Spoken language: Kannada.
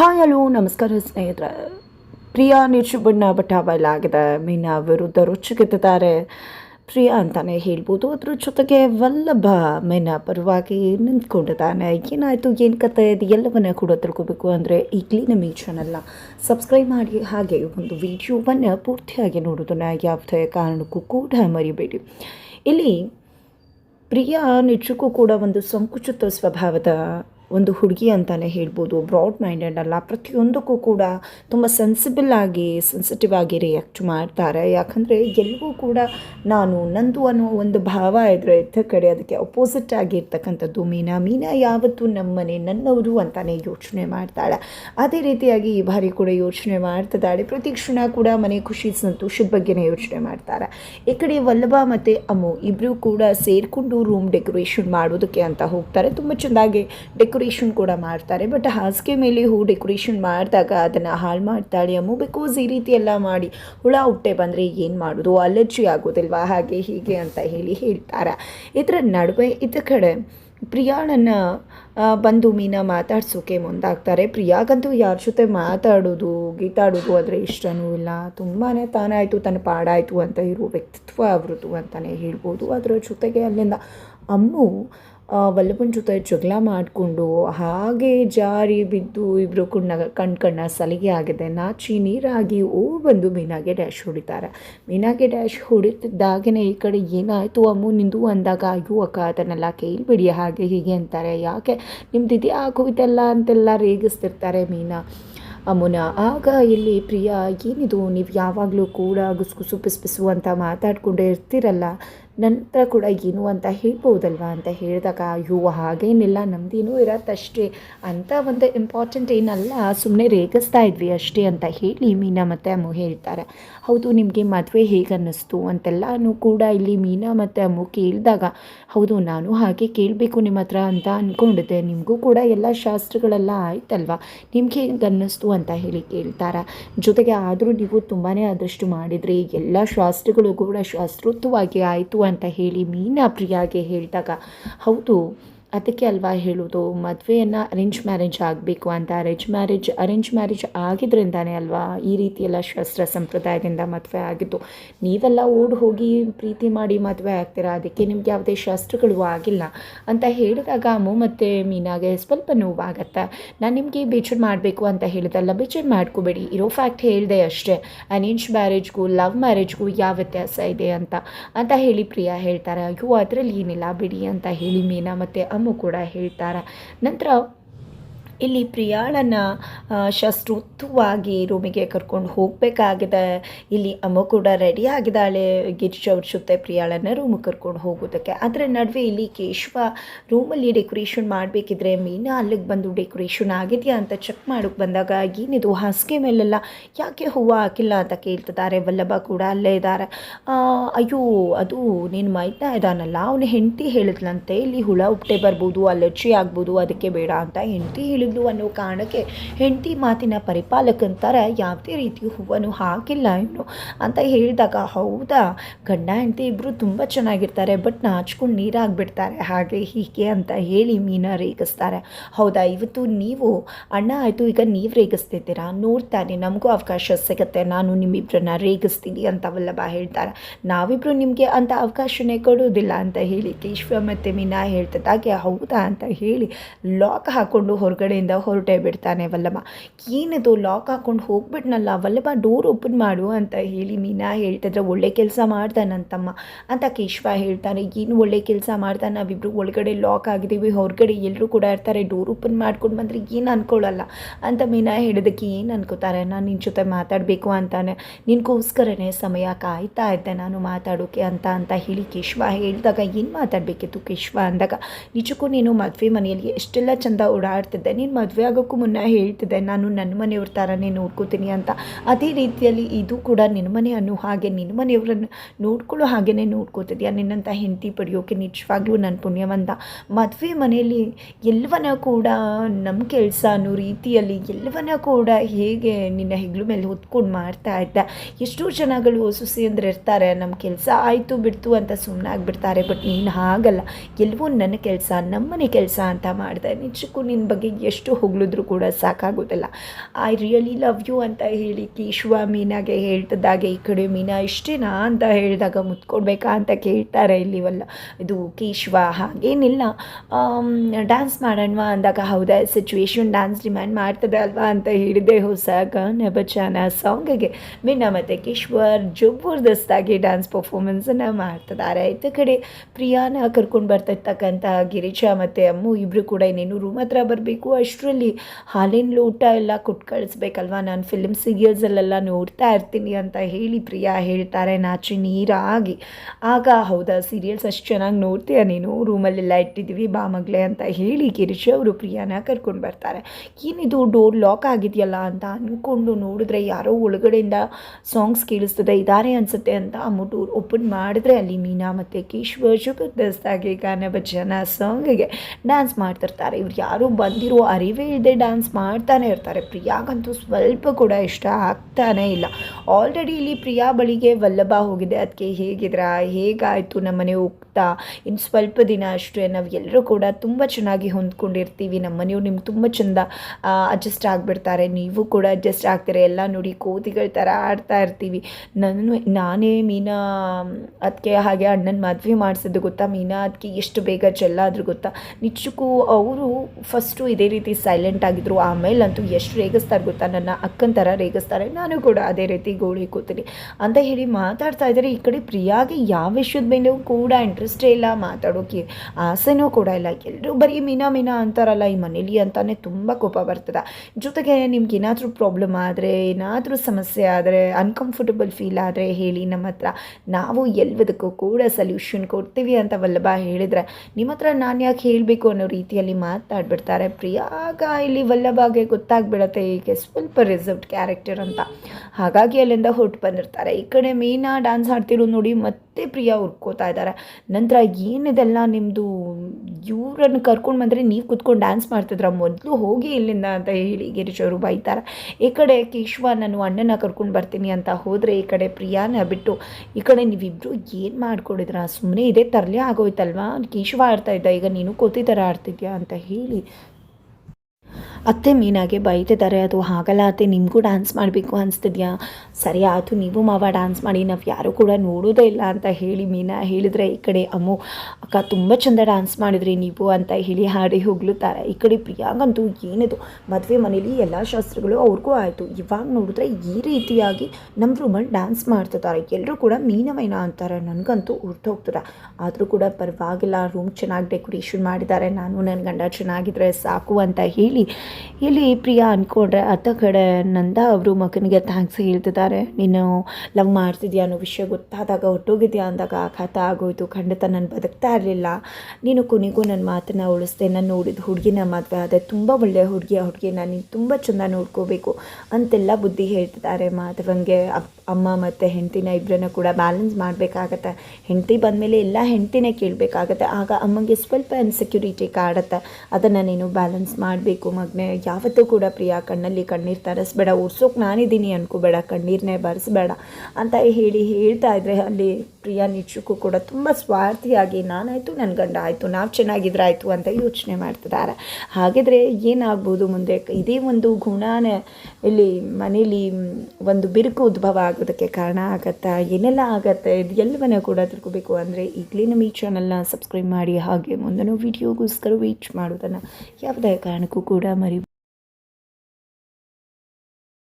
ಹಾಯ್, ಹಲೋ, ನಮಸ್ಕಾರ ಸ್ನೇಹಿತರೆ. ಪ್ರಿಯಾ ನಿರ್ಚುಬಣ್ಣ ಬಟ್ಟ ಬಯಲಾಗಿದೆ ಮೀನಾ ವಿರುದ್ಧ ರುಚಿಗೆದ್ದಿದ್ದಾರೆ ಪ್ರಿಯಾ ಅಂತಾನೆ ಹೇಳ್ಬೋದು. ಅದ್ರ ಜೊತೆಗೆ ವಲ್ಲಭ ಮೀನಾ ಪರವಾಗಿ ನಿಂತ್ಕೊಂಡಿದ್ದಾನೆ. ಏನಾಯಿತು, ಏನು ಕತೆ ಇದು, ಎಲ್ಲವನ್ನ ಕೂಡ ತಿಳ್ಕೊಬೇಕು ಅಂದರೆ ಈಗಲೇ ನಮ್ಮ ಈ ಚಾನಲ್ನ ಸಬ್ಸ್ಕ್ರೈಬ್ ಮಾಡಿ. ಹಾಗೆ ಒಂದು ವಿಡಿಯೋವನ್ನು ಪೂರ್ತಿಯಾಗಿ ನೋಡೋದನ್ನು ಯಾವುದೇ ಕಾರಣಕ್ಕೂ ಕೂಡ ಮರಿಬೇಡಿ. ಇಲ್ಲಿ ಪ್ರಿಯಾ ನಿಜಕ್ಕೂ ಕೂಡ ಒಂದು ಸಂಕುಚಿತ ಸ್ವಭಾವದ ಒಂದು ಹುಡುಗಿ ಅಂತಲೇ ಹೇಳ್ಬೋದು. ಬ್ರಾಡ್ ಮೈಂಡೆಡ್ ಅಲ್ಲ. ಪ್ರತಿಯೊಂದಕ್ಕೂ ಕೂಡ ತುಂಬ ಸೆನ್ಸಿಬಲ್ ಆಗಿ ಸೆನ್ಸಿಟಿವ್ ಆಗಿ ರಿಯಾಕ್ಟ್ ಮಾಡ್ತಾರೆ. ಯಾಕಂದರೆ ಎಲ್ಲಿಗೂ ಕೂಡ ನಾನು, ನಂದು ಅನ್ನೋ ಒಂದು ಭಾವ ಇದ್ದರೆ ಇದ್ದ ಕಡೆ ಅದಕ್ಕೆ ಅಪೋಸಿಟ್ ಆಗಿರ್ತಕ್ಕಂಥದ್ದು ಮೀನಾ. ಮೀನಾ ಯಾವತ್ತೂ ನಮ್ಮನೆ, ನನ್ನವರು ಅಂತಲೇ ಯೋಚನೆ ಮಾಡ್ತಾಳೆ. ಅದೇ ರೀತಿಯಾಗಿ ಈ ಬಾರಿ ಕೂಡ ಯೋಚನೆ ಮಾಡ್ತಿದ್ದಾಳೆ. ಪ್ರತಿ ಕ್ಷಣ ಕೂಡ ಮನೆ ಖುಷಿ, ಸಂತೋಷದ ಬಗ್ಗೆನೇ ಯೋಚನೆ ಮಾಡ್ತಾರೆ. ಈ ಕಡೆ ವಲ್ಲಭ ಮತ್ತು ಅಮ್ಮು ಇಬ್ಬರು ಕೂಡ ಸೇರಿಕೊಂಡು ರೂಮ್ ಡೆಕೋರೇಷನ್ ಮಾಡೋದಕ್ಕೆ ಅಂತ ಹೋಗ್ತಾರೆ. ತುಂಬ ಚೆಂದಾಗಿ ಡೆಕೋರೇಷನ್ ಕೂಡ ಮಾಡ್ತಾರೆ. ಬಟ್ ಹಾಸಿಗೆ ಮೇಲೆ ಹೂ ಡೆಕೋರೇಷನ್ ಮಾಡಿದಾಗ ಅದನ್ನು ಹಾಳು ಮಾಡ್ತಾಳೆ ಅಮ್ಮು. ಬಿಕಾಸ್ ಈ ರೀತಿ ಎಲ್ಲ ಮಾಡಿ ಹುಳ, ಹುಟ್ಟೆ ಬಂದರೆ ಏನು ಮಾಡೋದು? ಅಲರ್ಜಿ ಆಗೋದಿಲ್ವಾ? ಹಾಗೆ ಹೀಗೆ ಅಂತ ಹೇಳಿ ಹೇಳ್ತಾರೆ. ಇದರ ನಡುವೆ ಇದ್ದ ಕಡೆ ಪ್ರಿಯಾಳನ್ನು ಬಂದು ಮೀನಾ ಮಾತಾಡ್ಸೋಕೆ ಮುಂದಾಗ್ತಾರೆ. ಪ್ರಿಯಾಗಂತೂ ಯಾರ ಜೊತೆ ಮಾತಾಡೋದು, ಗೀತಾಡೋದು ಆದರೆ ಇಷ್ಟನೂ ಇಲ್ಲ. ತುಂಬಾ ತಾನಾಯಿತು, ತನ್ನ ಪಾಡಾಯಿತು ಅಂತ ಇರೋ ವ್ಯಕ್ತಿತ್ವ ಅವ್ರದ್ದು ಅಂತಲೇ ಹೇಳ್ಬೋದು. ಅದರ ಜೊತೆಗೆ ಅಲ್ಲಿಂದ ಅಮ್ಮು ವಲ್ಲಭನ ಜೊತೆ ಜಗಳ ಮಾಡಿಕೊಂಡು ಹಾಗೆ ಜಾರಿ ಬಿದ್ದು ಇಬ್ಬರು ಕಣ್ಣ ಕಣ್ ಕಣ್ಣ ಸಲಿಗೆ ಆಗಿದೆ ನಾಚಿ ನೀರಾಗಿ ಓ ಬಂದು ಮೀನಾಗೆ ಡ್ಯಾಶ್ ಹೊಡಿತಾರೆ. ಮೀನಾಗೆ ಡ್ಯಾಶ್ ಹೊಡಿತಿದ್ದಾಗನೇ ಈ ಕಡೆ ಏನಾಯಿತು ಅಮ್ಮು? ನಿಂದು ಅಂದಾಗ, ಅಯ್ಯೋ ಅಕ್ಕ, ಅದನ್ನೆಲ್ಲ ಕೇಳ್ಬಿಡಿ ಹಾಗೆ ಹೀಗೆ ಅಂತಾರೆ. ಯಾಕೆ? ನಿಮ್ದು ಇದೇ ಆಗೋಯ್ತಲ್ಲ ಅಂತೆಲ್ಲ ರೇಗಿಸ್ತಿರ್ತಾರೆ ಮೀನಾ. ಅಮ್ಮನ, ಆಗ ಇಲ್ಲಿ ಪ್ರಿಯಾ, ಏನಿದು? ನೀವು ಯಾವಾಗಲೂ ಕೂಡ ಗುಸುಗುಸು ಪಿಸು ಪಿಸು ಅಂತ ಮಾತಾಡಿಕೊಂಡೇ ಇರ್ತೀರಲ್ಲ. ನಂತರ ಕೂಡ ಏನು ಅಂತ ಹೇಳ್ಬೋದಲ್ವಾ ಅಂತ ಹೇಳಿದಾಗ, ಅಯ್ಯೋ, ಹಾಗೇನಿಲ್ಲ, ನಮ್ದೇನೂ ಇರತ್ತಷ್ಟೇ ಅಂತ ಒಂದು ಇಂಪಾರ್ಟೆಂಟ್ ಏನಲ್ಲ ಸುಮ್ಮನೆ ರೇಗಿಸ್ತಾ ಇದ್ವಿ ಅಷ್ಟೇ ಅಂತ ಹೇಳಿ ಮೀನಾ ಮತ್ತು ಅಮ್ಮು ಹೇಳ್ತಾರೆ ಹೌದು, ನಿಮಗೆ ಮದುವೆ ಹೇಗೆ ಅನ್ನಿಸ್ತು ಅಂತೆಲ್ಲನೂ ಕೂಡ ಇಲ್ಲಿ ಮೀನಾ ಮತ್ತು ಅಮ್ಮು ಕೇಳಿದಾಗ, ಹೌದು, ನಾನು ಹಾಗೆ ಕೇಳಬೇಕು ನಿಮ್ಮ ಹತ್ರ ಅಂತ ಅಂದ್ಕೊಂಡಿದ್ದೆ ನಿಮಗೂ ಕೂಡ ಎಲ್ಲ ಶಾಸ್ತ್ರಗಳೆಲ್ಲ ಆಯ್ತಲ್ವಾ? ನಿಮ್ಗೆ ಹೇಗೆ ಅನ್ನಿಸ್ತು ಅಂತ ಹೇಳಿ ಕೇಳ್ತಾರೆ? ಜೊತೆಗೆ ಆದರೂ ನೀವು ತುಂಬಾ ಅದೃಷ್ಟು ಮಾಡಿದರೆ. ಎಲ್ಲ ಶಾಸ್ತ್ರಗಳು ಕೂಡ ಶಾಸ್ತ್ರೋತ್ವವಾಗಿ ಆಯಿತು ಅಂತ ಹೇಳಿ ಮೀನಾ ಪ್ರಿಯಾಗೆ ಹೇಳಿದಾಗ ಹೌದು ಅದಕ್ಕೆ ಅಲ್ವಾ ಹೇಳೋದು, ಮದುವೆಯನ್ನು ಅರೇಂಜ್ ಮ್ಯಾರೇಜ್ ಆಗಬೇಕು ಅಂತ. ಅರೇಂಜ್ ಮ್ಯಾರೇಜ್ ಅರೇಂಜ್ ಮ್ಯಾರೇಜ್ ಆಗಿದ್ರಿಂದಾನೇ ಅಲ್ವಾ ಈ ರೀತಿ ಎಲ್ಲ ಶಾಸ್ತ್ರ ಸಂಪ್ರದಾಯದಿಂದ ಮದುವೆ ಆಗಿದ್ದು. ನೀವೆಲ್ಲ ಓಡಿ ಹೋಗಿ ಪ್ರೀತಿ ಮಾಡಿ ಮದುವೆ ಆಗ್ತೀರಾ? ಅದಕ್ಕೆ ನಿಮ್ಗೆ ಯಾವುದೇ ಶಸ್ತ್ರಗಳು ಆಗಿಲ್ಲ. ಅಂತ ಹೇಳಿದಾಗ ಅಮ್ಮು ಮತ್ತು ಮೀನಾಗೆ ಸ್ವಲ್ಪ ನೋವಾಗತ್ತೆ. ನಾನು ನಿಮಗೆ ಬೇಜಾರು ಮಾಡಬೇಕು ಅಂತ ಹೇಳಿದಲ್ಲ, ಬೇಜಾರು ಮಾಡ್ಕೋಬೇಡಿ. ಇರೋ ಫ್ಯಾಕ್ಟ್ ಹೇಳಿದೆ ಅಷ್ಟೇ. ಅರೇಂಜ್ ಮ್ಯಾರೇಜ್ಗೂ ಲವ್ ಮ್ಯಾರೇಜ್ಗೂ ಯಾವ ವ್ಯತ್ಯಾಸ ಇದೆ ಅಂತ. ಅಂತ ಹೇಳಿ ಪ್ರಿಯಾ ಹೇಳ್ತಾರೆ, ಅಯ್ಯೋ, ಅದರಲ್ಲಿ ಏನಿಲ್ಲ, ಬಿಡಿ ಅಂತ ಹೇಳಿ ಮೀನಾ ಮತ್ತು ಕೂಡ ಹೇಳ್ತಾರೆ. ನಂತರ ಇಲ್ಲಿ ಪ್ರಿಯಾಳನ ಶಸ್ತ್ರೋತ್ತವಾಗಿ ರೂಮಿಗೆ ಕರ್ಕೊಂಡು ಹೋಗಬೇಕಾಗಿದೆ. ಇಲ್ಲಿ ಅಮ್ಮ ಕೂಡ ರೆಡಿ ಆಗಿದ್ದಾಳೆ. ಗಿರೀಶ್ ಅವ್ರ ಜೊತೆ ಪ್ರಿಯಾಳನ ರೂಮಿಗೆ ಕರ್ಕೊಂಡು ಹೋಗೋದಕ್ಕೆ ಅದರ ನಡುವೆ ಇಲ್ಲಿ ಕೇಶವ ರೂಮಲ್ಲಿ ಡೆಕೋರೇಷನ್ ಮಾಡಬೇಕಿದ್ರೆ ಮೀನಾ ಅಲ್ಲಿಗೆ ಬಂದು ಡೆಕೋರೇಷನ್ ಆಗಿದೆಯಾ ಅಂತ ಚೆಕ್ ಮಾಡೋಕ್ಕೆ ಬಂದಾಗ, ಏನಿದು ಹಾಸಿಗೆ ಮೇಲೆಲ್ಲ ಯಾಕೆ ಹೂವು ಹಾಕಿಲ್ಲ ಅಂತ ಕೇಳ್ತಿದ್ದಾರೆ. ವಲ್ಲಭ ಕೂಡ ಅಲ್ಲೇ ಇದ್ದಾರೆ. ಅಯ್ಯೋ, ಅದು ನೀನು ಮೈತಾ ಇದ್ದಾನಲ್ಲ. ಅವನು ಹೆಂಡತಿ ಹೇಳಿದ್ಲಂತೆ, ಇಲ್ಲಿ ಹುಳ ಹುಟ್ಟೆ ಬರ್ಬೋದು, ಅಲರ್ಜಿ ಆಗ್ಬೋದು, ಅದಕ್ಕೆ ಬೇಡ ಅಂತ ಹೆಂಡತಿ ಹೇಳಿದ್ಲು ಅನ್ನೋ ಕಾರಣಕ್ಕೆ ಹೆಂಡತಿ ಮಾತಿನ ಪರಿಪಾಲಕಂತರ ಯಾವುದೇ ರೀತಿ ಹೂವನ್ನು ಹಾಕಿಲ್ಲ ಇವನು ಅಂತ ಹೇಳಿದಾಗ, ಹೌದಾ? ಗಂಡ ಹೆಂಡತಿ ಇಬ್ಬರು ತುಂಬ ಚೆನ್ನಾಗಿರ್ತಾರೆ ಬಟ್ ನಾಚ್ಕೊಂಡು ನೀರಾಗ್ಬಿಡ್ತಾರೆ. ಹಾಗೆ ಹೀಗೆ ಅಂತ ಹೇಳಿ ಮೀನ ರೇಗಿಸ್ತಾರೆ. ಹೌದಾ? ಇವತ್ತು ನೀವು ಅಣ್ಣ ಆಯಿತು, ಈಗ ನೀವು ರೇಗಿಸ್ತಿದ್ದೀರಾ? ನೋಡ್ತಾನೆ ನಮಗೂ ಅವಕಾಶ ಸಿಗುತ್ತೆ. ನಾನು ನಿಮ್ಮಿಬ್ಬರನ್ನ ರೇಗಿಸ್ತೀನಿ ಅಂತ ವಲ್ಲಭ ಹೇಳ್ತಾರೆ. ನಾವಿಬ್ಬರು ನಿಮಗೆ ಅಂತ ಅವಕಾಶನೇ ಕೊಡೋದಿಲ್ಲ ಅಂತ ಹೇಳಿ ಕೇಶವ ಮತ್ತು ಮೀನಾ ಹೇಳ್ತಿದ್ದಾಗೆ, ಹೌದಾ? ಅಂತ ಹೇಳಿ ಲಾಕ್ ಹಾಕ್ಕೊಂಡು ಹೊರಗಡೆಯಿಂದ ಹೊರಟೇ ಬಿಡ್ತಾನೆ ವಲ್ಲಭ. ಏನಿದು ಲಾಕ್ ಹಾಕೊಂಡು ಹೋಗ್ಬಿಟ್ನಲ್ಲ, ವಲ್ಲಭ ಡೋರ್ ಓಪನ್ ಮಾಡು ಅಂತ ಹೇಳಿ ಮೀನಾ ಹೇಳ್ತಿದ್ರೆ ಒಳ್ಳೆ ಕೆಲಸ ಮಾಡ್ತಾನಂತಮ್ಮ ಅಂತ ಕೇಶವ ಹೇಳ್ತಾನೆ, ಏನು ಒಳ್ಳೆ ಕೆಲಸ ಮಾಡ್ತಾನೆ? ನಾವಿಬ್ರು ಒಳಗಡೆ ಲಾಕ್ ಆಗಿದ್ದೀವಿ, ಹೊರಗಡೆ ಎಲ್ಲರೂ ಕೂಡ ಇರ್ತಾರೆ ಡೋರ್ ಓಪನ್ ಮಾಡ್ಕೊಂಡು ಬಂದರೆ ಏನು ಅನ್ಕೊಳ್ಳಲ್ಲ ಅಂತ ಮೀನಾ ಹೇಳಿದಕ್ಕೆ ಏನು ಅನ್ಕೋತಾರೆ? ನಾನು ನಿನ್ನ ಜೊತೆ ಮಾತಾಡಬೇಕು ಅಂತಾನೆ. ನಿನಗೋಸ್ಕರನೇ ಸಮಯ ಕಾಯ್ತಾ ಇದ್ದೆ ನಾನು ಮಾತಾಡೋಕೆ ಅಂತ ಅಂತ ಹೇಳಿ ಕೇಶವ ಹೇಳಿದಾಗ ಏನು ಮಾತಾಡಬೇಕಿತ್ತು ಕೇಶವ ಅಂದಾಗ, ನಿಜಕ್ಕೂ ನೀನು ಮದುವೆ ಮನೆಯಲ್ಲಿ ಎಷ್ಟೆಲ್ಲ ಚಂದ ಓಡಾಡ್ತಿದ್ದೆ, ನೀನು ಮದುವೆ ಆಗೋಕ್ಕೂ ಮುನ್ನ ಹೇಳ್ತಿದ್ದೆ, ನಾನು ನನ್ನ ಮನೆಯವ್ರ ಥರನೇ ನೋಡ್ಕೋತೀನಿ ಅಂತ. ಅದೇ ರೀತಿಯಲ್ಲಿ ಇದು ಕೂಡ ನಿನ್ನ ಮನೆ ಅನ್ನೋ ಹಾಗೆ ನಿನ್ನ ಮನೆಯವರನ್ನು ನೋಡ್ಕೊಳ್ಳೋ ಹಾಗೆಯೇ ನೋಡ್ಕೋತಿದ್ಯಾ? ನಿನ್ನಂಥ ಹೆಂಡತಿ ಪಡೆಯೋಕೆ ನಿಜವಾಗ್ಲೂ ನನ್ನ ಪುಣ್ಯವಂತ. ಮದುವೆ ಮನೆಯಲ್ಲಿ ಎಲ್ಲವನ್ನ ಕೂಡ ನಮ್ಮ ಕೆಲಸ ಅನ್ನೋ ರೀತಿಯಲ್ಲಿ ಎಲ್ಲವನ್ನ ಕೂಡ ಹೇಗೆ ನಿನ್ನ ಹೆಗ್ಲು ಮೇಲೆ ಹೊತ್ಕೊಂಡು ಮಾಡ್ತಾ ಇದ್ದ. ಎಷ್ಟೋ ಜನಗಳು ಸೊಸೆ ಅಂದ್ರೆ ಇರ್ತಾರೆ ನಮ್ಮ ಕೆಲಸ ಆಯಿತು ಬಿಡ್ತು ಅಂತ ಸುಮ್ಮನಾಗ್ಬಿಡ್ತಾರೆ ಬಟ್ ನೀನು ಹಾಗಲ್ಲ. ಎಲ್ಲವೂ ನನ್ನ ಕೆಲಸ, ನಮ್ಮನೆ ಕೆಲಸ ಅಂತ ಮಾಡಿದೆ. ನಿಜಕ್ಕೂ ನಿನ್ನ ಬಗ್ಗೆ ಎಷ್ಟು ಹೊಗಳಿದ್ರು ಕೂಡ ಸಾಕಾಗೋದಿಲ್ಲ. ಐ ರಿಯಲಿ ಲವ್ ಯು ಅಂತ ಹೇಳಿ ಕೇಶವ ಮೀನಾಗೆ ಹೇಳ್ತಿದ್ದಾಗೆ, ಈ ಕಡೆ ಮೀನಾ, ಇಷ್ಟೇನಾ? ಅಂತ ಹೇಳಿದಾಗ, ಮುತ್ಕೊಡ್ಬೇಕಾ? ಅಂತ ಕೇಳ್ತಾರೆ ಇಲ್ಲಿವಲ್ಲ. ಇದು ಕೇಶವ, ಹಾಗೇನಿಲ್ಲ. ಡ್ಯಾನ್ಸ್ ಮಾಡೋಣವಾ? ಅಂದಾಗ, ಹೌದಾ ಸಿಚುವೇಶನ್ ಡ್ಯಾನ್ಸ್ ಡಿಮ್ಯಾಂಡ್ ಮಾಡ್ತದೆ ಅಲ್ವಾ? ಅಂತ ಹೇಳಿದೆ, ಹೊಸ ಗಾನ ಬಚಾನ ಸಾಂಗಿಗೆ ಮೀನಾ ಮತ್ತು ಕೇಶ್ವರ್ ಜಬರ್ದಸ್ತಾಗಿ ಡ್ಯಾನ್ಸ್ ಪರ್ಫಾರ್ಮೆನ್ಸನ್ನು ಮಾಡ್ತಿದ್ದಾರೆ. ಇತ್ತ ಕಡೆ ಪ್ರಿಯಾನ ಕರ್ಕೊಂಡು ಬರ್ತಿರ್ತಕ್ಕಂಥ ಗಿರಿಜಾ ಮತ್ತು ಅಮ್ಮು ಇಬ್ಬರು ಕೂಡ ಇನ್ನೇನು ರೂಮ್ ಹತ್ರ ಬರಬೇಕು ಅಷ್ಟರಲ್ಲಿ ಹಾಲಿನ ಲೋಟ ಎಲ್ಲ ಕೊಟ್ಟು ಕಳಿಸ್ಬೇಕಲ್ವಾ ನಾನು ಫಿಲ್ಮ್ ಸೀರಿಯಲ್ಸಲ್ಲೆಲ್ಲ ನೋಡ್ತಾ ಇರ್ತೀನಿ ಅಂತ ಹೇಳಿ ಪ್ರಿಯಾ ಹೇಳ್ತಾರೆ, ನಾಚಿ ನೀರಾಗಿ. ಆಗ, ಹೌದಾ ಸೀರಿಯಲ್ಸ್ ಅಷ್ಟು ಚೆನ್ನಾಗಿ ನೋಡ್ತೀಯ ನೀನು? ರೂಮಲ್ಲೆಲ್ಲ ಇಟ್ಟಿದ್ದೀವಿ ಬಾಮಗ್ಲೆ ಅಂತ ಹೇಳಿ ಗಿರೀಶ್ ಅವರು ಪ್ರಿಯಾನ ಕರ್ಕೊಂಡು ಬರ್ತಾರೆ. ಏನಿದು ಡೋರ್ ಲಾಕ್ ಆಗಿದೆಯಲ್ಲ ಅಂತ ಅಂದ್ಕೊಂಡು ನೋಡಿದ್ರೆ ಯಾರೋ ಒಳಗಡೆಯಿಂದ ಸಾಂಗ್ಸ್ ಕೇಳಿಸ್ತದೆ ಇದ್ದಾರೆ ಅನಿಸುತ್ತೆ ಅಂತ ಡೋರ್ ಓಪನ್ ಮಾಡಿದ್ರೆ ಅಲ್ಲಿ ಮೀನಾ ಮತ್ತು ಕೇಶ್ವರ್ ಜಬರ್ದಸ್ತಾಗಿ ಗಾನ ಭಜನ ಸಾಂಗಿಗೆ ಡ್ಯಾನ್ಸ್ ಮಾಡ್ತಿರ್ತಾರೆ. ಇವ್ರು ಯಾರು ಬಂದಿರೋ ಅರಿವೇ ಇಲ್ಲದೆ ಡ್ಯಾನ್ಸ್ ಮಾಡ್ತಾನೆ ಇರ್ತಾರೆ. ಪ್ರಿಯಾಗಂತೂ ಸ್ವಲ್ಪ ಕೂಡ ಇಷ್ಟ ಆಗ್ತಾನೇ ಇಲ್ಲ. ಆಲ್ರೆಡಿ ಇಲ್ಲಿ ಪ್ರಿಯಾ ಬಳಿಗೆ ವಲ್ಲಭ ಹೋಗಿದೆ. ಅದಕ್ಕೆ ಹೇಗಿದ್ರ? ಹೇಗಾಯಿತು ನಮ್ಮನೆ ಹೋಗ್ತಾ ಇನ್ನು ಸ್ವಲ್ಪ ದಿನ ಅಷ್ಟೇ ನಾವು ಎಲ್ಲರೂ ಕೂಡ ತುಂಬ ಚೆನ್ನಾಗಿ ಹೊಂದ್ಕೊಂಡಿರ್ತೀವಿ. ನಮ್ಮ ಮನೆಯವ್ರು ನಿಮ್ಗೆ ತುಂಬ ಚೆಂದ ಅಡ್ಜಸ್ಟ್ ಆಗಿಬಿಡ್ತಾರೆ. ನೀವು ಕೂಡ ಅಡ್ಜಸ್ಟ್ ಆಗ್ತೀರಾ? ಎಲ್ಲ ನೋಡಿ ಕೋತಿಗಳ ಥರ ಆಡ್ತಾ ಇರ್ತೀವಿ. ನಾನು ನಾನೇ ಮೀನಾ ಅದಕ್ಕೆ ಹಾಗೆ ಅಣ್ಣನ ಮದುವೆ ಮಾಡಿಸಿದ್ದು ಗೊತ್ತಾ ಮೀನಾ? ಅದಕ್ಕೆ ಎಷ್ಟು ಬೇಗ ಚೆಲ್ಲಾದ್ರೂ ಗೊತ್ತಾ? ನಿಜಕ್ಕೂ ಅವರು ಫಸ್ಟು ಇದೇ ರೀತಿ ಸೈಲೆಂಟ್ ಆಗಿದ್ರು ಆಮೇಲೆ ಅಂತೂ ಎಷ್ಟು ರೇಗಿಸ್ತಾರೆ ಗೊತ್ತಾ? ನನ್ನ ಅಕ್ಕನ ಥರ ರೇಗಿಸ್ತಾರೆ. ನಾನು ಕೂಡ ಅದೇ ರೀತಿ ಗೋಳಿ ಕೂತೀನಿ. ಅಂತ ಹೇಳಿ ಮಾತಾಡ್ತಾ ಇದ್ದಾರೆ. ಈ ಕಡೆ ಪ್ರಿಯಾಗೆ ಯಾವ ವಿಷಯದ ಮೇಲೂ ಕೂಡ ಇಂಟ್ರೆಸ್ಟೇ ಇಲ್ಲ. ಮಾತಾಡೋಕೆ ಆಸೆನೂ ಕೂಡ ಇಲ್ಲ. ಎಲ್ಲರೂ ಬರೀ ಮೀನಾ ಮೀನಾ ಅಂತಾರಲ್ಲ ಈ ಮನೇಲಿ ಅಂತಾನೆ ತುಂಬ ಕೋಪ ಬರ್ತದೆ. ಜೊತೆಗೆ ನಿಮ್ಗೆ ಏನಾದರೂ ಪ್ರಾಬ್ಲಮ್ ಆದರೆ, ಏನಾದರೂ ಸಮಸ್ಯೆ ಆದರೆ ಅನ್ಕಂಫರ್ಟಬಲ್ ಫೀಲ್ ಆದರೆ ಹೇಳಿ ನಮ್ಮ ಹತ್ರ. ನಾವು ಎಲ್ಲದಕ್ಕೂ ಕೂಡ ಸಲ್ಯೂಷನ್ ಕೊಡ್ತೀವಿ ಅಂತ ವಲ್ಲಭ ಹೇಳಿದರೆ. ನಿಮ್ಮ ಹತ್ರ ನಾನು ಯಾಕೆ ಹೇಳಬೇಕು ಅನ್ನೋ ರೀತಿಯಲ್ಲಿ ಮಾತಾಡ್ಬಿಡ್ತಾರೆ ಪ್ರಿಯಾಗ ಇಲ್ಲಿ ವಲ್ಲಭಾಗೆ ಗೊತ್ತಾಗ್ಬಿಡತ್ತೆ ಈಗ ಸ್ವಲ್ಪ ರಿಸರ್ವ್ಡ್ ಕ್ಯಾರೆಕ್ಟರ್ ಅಂತ. ಹಾಗಾಗಿ ಅಲ್ಲಿಂದ ಹೊರಟು ಬಂದಿರ್ತಾರೆ. ಈ ಕಡೆ ಮೀನಾ ಡ್ಯಾನ್ಸ್ ಆಡ್ತಿರೋ ನೋಡಿ ಮತ್ತೆ ಪ್ರಿಯಾ ಹುರ್ಕೋತಾ ಇದ್ದಾರೆ ನಂತರ ಏನಿದೆಲ್ಲ ನಿಮ್ಮದು ಇವರನ್ನು ಕರ್ಕೊಂಡು ಬಂದರೆ ನೀವು ಕುತ್ಕೊಂಡು ಡ್ಯಾನ್ಸ್ ಮಾಡ್ತಿದ್ರ? ಮೊದಲು ಹೋಗಿ ಇಲ್ಲಿಂದ ಅಂತ ಹೇಳಿ ಗಿರೀಶ್ ಅವರು ಬೈತಾರೆ. ಈ ಕಡೆ ಕೇಶವ, ನಾನು ಅಣ್ಣನ ಕರ್ಕೊಂಡು ಬರ್ತೀನಿ ಅಂತ ಹೋದರೆ ಈ ಕಡೆ ಪ್ರಿಯಾನ ಬಿಟ್ಟು, ಈ ಕಡೆ ನೀವಿಬ್ಬರು ಏನು ಮಾಡ್ಕೊಂಡಿದ್ರ? ಸುಮ್ಮನೆ ಇದೇ ತರಲೇ ಆಗೋಯ್ತಲ್ವಾ? ಕೇಶವ ಆಡ್ತಾ ಇದ್ದ, ಈಗ ನೀನು ಕೋತಿ ಥರ ಆಡ್ತಿದ್ಯಾ? ಅಂತ ಹೇಳಿ ಅತ್ತೆ ಮೀನಾಗೆ ಬೈತಿದ್ದಾರೆ, ಅದು ಹಾಗಲ್ಲ ಅತ್ತೆ ನಿಮಗೂ ಡ್ಯಾನ್ಸ್ ಮಾಡಬೇಕು ಅನಿಸ್ತಿದ್ಯಾ? ಸರಿ ಆಯಿತು, ನೀವು ಮಾವ ಡ್ಯಾನ್ಸ್ ಮಾಡಿ, ನಾವು ಯಾರೂ ಕೂಡ ನೋಡೋದೇ ಇಲ್ಲ ಅಂತ ಹೇಳಿ ಮೀನಾ ಹೇಳಿದರೆ, ಈ ಕಡೆ ಅಮ್ಮು, ಅಕ್ಕ, ತುಂಬ ಚಂದ ಡ್ಯಾನ್ಸ್ ಮಾಡಿದ್ರಿ ನೀವು ಅಂತ ಹೇಳಿ ಹಾಡಿ ಹೋಗ್ಲುತ್ತಾರೆ. ಈ ಕಡೆ ಪ್ರಿಯಾಗಂತೂ ಏನಿದು, ಮದುವೆ ಮನೇಲಿ ಎಲ್ಲ ಶಾಸ್ತ್ರಗಳು ಅವ್ರಿಗೂ ಆಯಿತು. ಇವಾಗ ನೋಡಿದ್ರೆ ಈ ರೀತಿಯಾಗಿ ನಮ್ಮ ರೂಮಲ್ಲಿ ಡ್ಯಾನ್ಸ್ ಮಾಡ್ತಿದ್ದಾರೆ. ಎಲ್ಲರೂ ಕೂಡ ಮೀನಮೈನ ಅಂತಾರೆ, ನನಗಂತೂ ಹೋಗ್ತದೆ ಆದರೂ ಕೂಡ ಪರವಾಗಿಲ್ಲ ರೂಮ್ ಚೆನ್ನಾಗಿ ಡೆಕೋರೇಷನ್ ಮಾಡಿದ್ದಾರೆ. ನಾನು ನನ್ನ ಗಂಡ ಚೆನ್ನಾಗಿದ್ರೆ ಸಾಕು ಅಂತ ಹೇಳಿ ಇಲ್ಲಿ ಪ್ರಿಯಾ ಅಂದ್ಕೊಂಡ್ರೆ ಅತ್ತ ಕಡೆ ನಂದ ಅವರು ಮಗನಿಗೆ ಥ್ಯಾಂಕ್ಸ್ ಹೇಳ್ತಿದ್ದಾರೆ. ನೀನು ಲವ್ ಮಾಡ್ತಿದ್ಯಾ ಅನ್ನೋ ವಿಷಯ ಗೊತ್ತಾದಾಗ ಹೊಟ್ಟೋಗಿದ್ಯಾ ಅಂದಾಗ ಆಘಾತ ಆಗೋಯಿತು. ಖಂಡಿತ ನಾನು ಬದುಕ್ತಾ ಇರಲಿಲ್ಲ. ನೀನು ಕೊನೆಗೂ ನನ್ನ ಮಾತನ್ನು ಉಳಿಸ್ದೆ. ನಾನು ನೋಡಿದ ಹುಡುಗಿನ ಮದುವೆ ಆದರೆ ತುಂಬ ಒಳ್ಳೆಯ ಹುಡುಗಿ. ನಾನು ಹುಡುಗಿನ ನೀನು ತುಂಬ ಚೆಂದ ನೋಡ್ಕೋಬೇಕು ಅಂತೆಲ್ಲ ಬುದ್ಧಿ ಹೇಳ್ತಿದ್ದಾರೆ ಮಾಧವಂಗೆ. ಅಮ್ಮ ಮತ್ತು ಹೆಂಡತಿನ ಇಬ್ಬರನ್ನ ಕೂಡ ಬ್ಯಾಲೆನ್ಸ್ ಮಾಡಬೇಕಾಗತ್ತೆ. ಹೆಂಡತಿ ಬಂದಮೇಲೆ ಎಲ್ಲ ಹೆಂಡತಿನೇ ಕೇಳಬೇಕಾಗತ್ತೆ. ಆಗ ಅಮ್ಮಂಗೆ ಸ್ವಲ್ಪ ಇನ್ಸೆಕ್ಯೂರಿಟಿ ಕಾಡತ್ತೆ. ಅದನ್ನು ನೀನು ಬ್ಯಾಲೆನ್ಸ್ ಮಾಡಬೇಕು ಮಗನೇ. ಯಾವತ್ತೂ ಕೂಡ ಪ್ರಿಯ ಕಣ್ಣಲ್ಲಿ ಕಣ್ಣೀರು ತರಿಸ್ಬೇಡ, ಉರ್ಸೋಕೆ ನಾನಿದ್ದೀನಿ ಅನ್ಕೋಬೇಡ ಕಣ್ಣೀರನ್ನೇ ಬರೆಸ್ಬೇಡ ಅಂತ ಹೇಳಿ ಹೇಳ್ತಾ ಇದ್ರೆ ಅಲ್ಲಿ ಪ್ರಿಯಾ ನಿಜಕ್ಕೂ ಕೂಡ ತುಂಬ ಸ್ವಾರ್ಥಿಯಾಗಿ, ನಾನಾಯಿತು ನನ್ನ ಗಂಡ ಆಯಿತು, ನಾವು ಚೆನ್ನಾಗಿದ್ರೆ ಆಯಿತು ಅಂತ ಯೋಚನೆ ಮಾಡ್ತಿದ್ದಾರೆ ಹಾಗಿದ್ರೆ ಏನಾಗ್ಬೋದು ಮುಂದೆ? ಇದೇ ಒಂದು ಗುಣನೇ ಇಲ್ಲಿ ಮನೇಲಿ ಒಂದು ಬಿರುಕು ಉದ್ಭವ ಆಗೋದಕ್ಕೆ ಕಾರಣ ಆಗತ್ತಾ? ಏನೆಲ್ಲ ಆಗತ್ತೆ? ಇದು ಎಲ್ಲವನ್ನ ಕೂಡ ತಿಳ್ಕೋಬೇಕು. ಅಂದರೆ ಈಗಲೇ ನಮ್ಮ ಈ ಚಾನಲ್ನ ಸಬ್ಸ್ಕ್ರೈಬ್ ಮಾಡಿ, ಹಾಗೆ ಮುಂದಿನ ವೀಡಿಯೋಗೋಸ್ಕರ ವೀಚ್ ಮಾಡೋದನ್ನು ಯಾವುದೇ ಕಾರಣಕ್ಕೂ ಕೂಡ